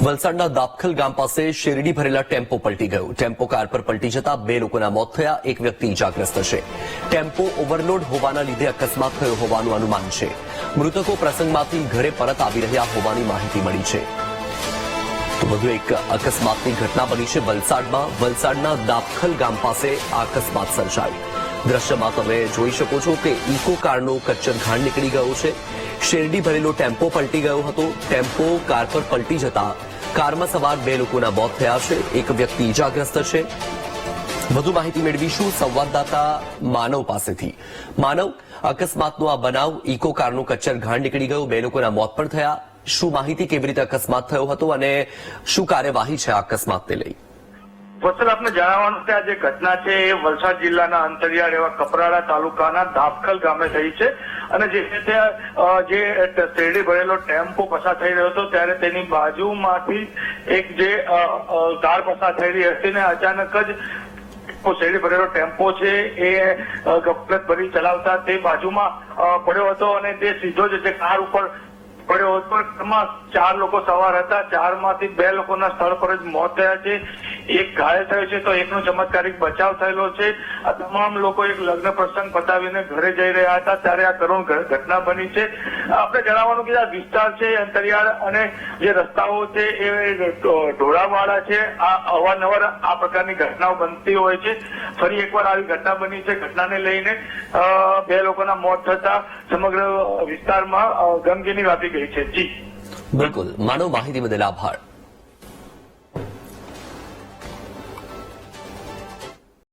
વલસાડના દાપખલ ગામ પાસે શેરડી ભરેલા ટેમ્પો પલટી ગયો. ટેમ્પો કાર પર પલટી જતા બે લોકોના મોત થયા. એક વ્યક્તિ ઇજાગ્રસ્ત છે. ટેમ્પો ઓવરલોડ હોવાના લીધે અકસ્માત થયો હોવાનું અનુમાન છે. મૃતકો પ્રસંગમાંથી ઘરે પરત આવી રહ્યા હોવાની માહિતી મળી છે. તો વધુ એક અકસ્માતની ઘટના બની છે વલસાડમાં. વલસાડના દાપખલ ગામ પાસે આ અકસ્માત સર્જાયો. દ્રશ્યમાં તમે જોઈ શકો છો કે ઇકો કારનો કચ્ચર ઘાણ નીકળી ગયો છે. શેરડી ભરેલો ટેમ્પો પલટી ગયો હતો. ટેમ્પો કાર પર પલટી જતા કારમાં સવાર બે લોકોના મોત થયા છે. એક વ્યક્તિ ઇજાગ્રસ્ત છે. વધુ માહિતી મેળવીશું સંવાદદાતા માનવ પાસેથી. માનવ, અકસ્માતનો આ બનાવ ઇકો કારનું કચ્ચર ઘાણ નીકળી ગયું. બે લોકોના મોત પણ થયા. શું માહિતી કેવી રીતે અકસ્માત થયો હતો અને શું કાર્યવાહી છે આ અકસ્માતને લઈ? વત્સલ આપને જણાવવાનું કે આ જે ઘટના છે, એ વલસાડ જિલ્લાના અંતરિયાળ એવા કપરાડા તાલુકાના ધાપખલ ગામે થઈ છે. અને જે જે શેરડી ભરેલો ટેમ્પો પસાર થઈ રહ્યો હતો, ત્યારે તેની બાજુમાંથી એક જે કાર પસાર થઈ રહી હતી ને અચાનક જ શેરડી ભરેલો ટેમ્પો છે, એ ગફલત ભરી ચલાવતા તે બાજુમાં પડ્યો હતો અને તે સીધો જ કાર ઉપર એમાં ચાર લોકો સવાર હતા. ચારમાંથી બે લોકોના સ્થળ પર જ મોત થયા છે. એક ઘાયલ થયો છે તો એકનો ચમત્કારિક બચાવ થયેલો છે. આ તમામ લોકો એક લગ્ન પ્રસંગ પતાવીને ઘરે જઈ રહ્યા હતા. ત્યારે આ કરુણ ઘટના બની છે. આપણે જણાવવાનું કે આ વિસ્તાર છે અંતરિયાળ અને જે રસ્તાઓ છે, એ ઢોળાવાળા છે. આ અવારનવાર આ પ્રકારની ઘટનાઓ બનતી હોય છે. ફરી એકવાર આવી ઘટના બની છે. ઘટનાને લઈને બે લોકોના મોત થતા સમગ્ર વિસ્તારમાં ગમગીની વ્યાપી ગઈ છે. જી. બિલકુલ. માનવ માહિતી બદલ આભાર.